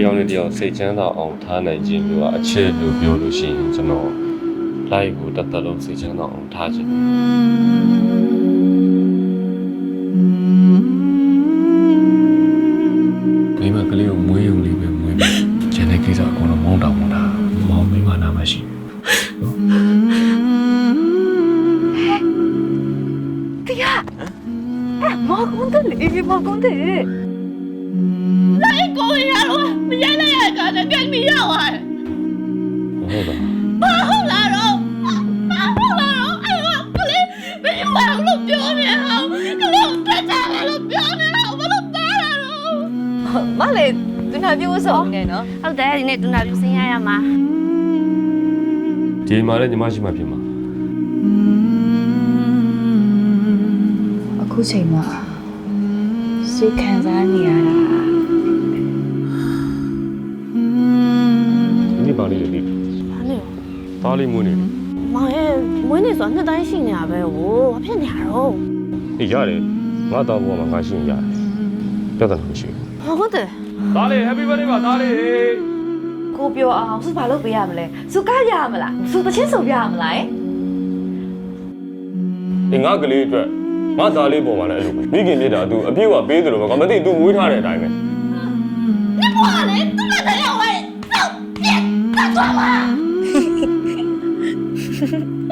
တယောက်နဲ့တယောက်စိတ်ချမ်းသာအောင်ထားနိုင်ခြင်းမျိုးကအချက်လို့ပြောလို့ရှိရင်ကျွန်တော် live ကိုတစ်သက်လုံးစိတ်ချမ်းသာအောင်ထားခြင်းမိမကလေးကိုမွေးရုံလေးပဲမွေးမယ်ကျန်တဲ့ကိစ္စအကုန်လုံးမောင်းတောင်မောင်းတာမောင်းမိမနာမရှိတရားအဲ့မောကွန်းတယ်လေမောကွန်းတယ်လိုက်ကိုရတော့ မရိုက်လိုက်ရတာနဲ့ပြန်ပြီးရောက်သွားတယ်ဟုတ်ပါဘာဟုတ်လားတော့ဘာဟုတ်လားတော့အဲ့တော့ကလေးမင်းဝယ်လို့ပြောနေအောင်ကလေးကိုတက်ကြတယ်လို့ပြောနေအောင်ဘာလို့သားရတော့မလေးသူနာပြိုးဆုံးနေနော်ဟုတ်တယ်ဒီနေ့သူနာပြူစင်းရရမှာဒီမှာလည်းညီမရှိမှဖြစ်မှာအခုချိန်မှာစိတ်ခံစားနေရတာ သားလေးမွေးနေလေမောင်ရဲ့မွေးနေဆိုတာနှစ်တိုင်းရှိနေတာပဲဟိုဘာဖြစ်နေရတော့အေးရတယ်ငါသားဘဝမှာငါရှိရင်ရတယ်ပြဿနာမရှိဘူးဟုတ်တယ်သားလေး happy birthday ပါသားလေးကိုပြောအောင်စုဘာလုပ်ပေးရမလဲစုကရမလားစုတချင်းစုပြရမလားအေးငါကလေးအတွက်ငါသားလေးပုံမှန်လည်းအဲ့လိုပဲမိခင်မြစ်တာ तू အပြည့်အဝပေးတယ်လို့ပဲငါမသိ तू မွေးထားတဲ့အတိုင်းပဲနေပေါ်လေ ujum